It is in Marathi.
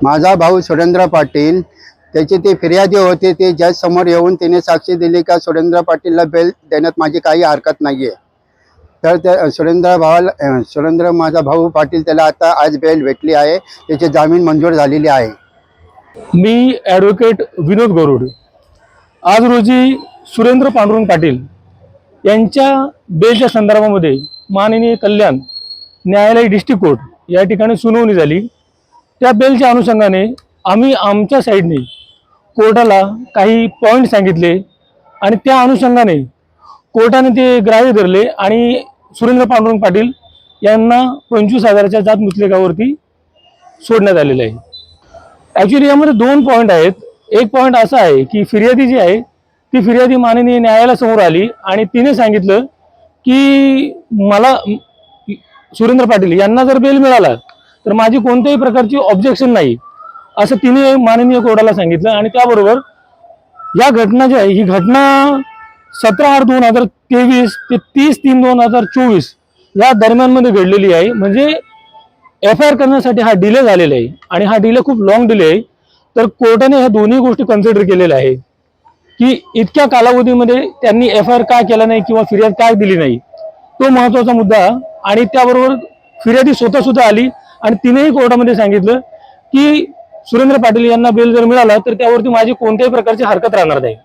माझा भाऊ सुरेंद्र पाटील. त्याचे ते फिर्यादी होते ते जज समोर येऊन त्याने साक्षी दिली का सुरेंद्र पाटीलला बेल देण्यात माझी काही हरकत नाही आहे तर त्या सुरेंद्र भावाला सुरेंद्र माझा भाऊ पाटील त्याला आता आज बेल भेटली आहे. त्याची जामीन मंजूर झालेली आहे. मी ॲडव्होकेट विनोद गरुड. आज रोजी सुरेंद्र पांडुरंग पाटील यांच्या बेलच्या संदर्भामध्ये माननीय कल्याण न्यायालय डिस्ट्रिक्ट कोर्ट या ठिकाणी सुनावणी झाली. त्या बेलच्या अनुषंगाने आम्ही आमच्या साईडने कोर्टाला काही पॉईंट सांगितले आणि त्या अनुषंगाने कोर्टाने ते ग्राह्य धरले आणि सुरेंद्र पांडुरंग पाटील यांना पंचवीस हजाराच्या जात मुचलेकावरती सोडण्यात आलेलं आहे. ॲक्च्युली यामध्ये दोन पॉईंट आहेत. एक पॉईंट असा आहे की फिर्यादी जी आहे ती फिर्यादी माननीय न्यायालयासमोर आली आणि तिने सांगितलं की मला सुरेंद्र पाटील यांना जर बेल मिळाला तर माझी कोणत्याही प्रकारची ऑब्जेक्शन नाही. असं तिने माननीय कोर्टाला सांगितलं आणि त्याबरोबर या घटना जी आहे ही घटना सतरा आठ दोन हजार तेवीस ते तीस तीन दोन हजार चोवीस या दरम्यानमध्ये घडलेली आहे. म्हणजे एफ आय आर करण्यासाठी हा डिले झालेला आहे आणि हा डिले खूप लॉंग डिले आहे. तर कोर्टाने ह्या दोन्ही गोष्टी कन्सिडर केलेल्या आहे की इतक्या कालावधीमध्ये त्यांनी एफ आय आर का केला नाही किंवा फिर्याद का दिली नाही तो महत्त्वाचा मुद्दा. आणि त्याबरोबर फिर्यादी स्वतः सुद्धा आली. आणि तिनेही कोर्टामध्ये सांगितलं की सुरेंद्र पाटील यांना बेल जर मिळाला तर त्यावरती माझी कोणत्याही प्रकारची हरकत राहणार नाही.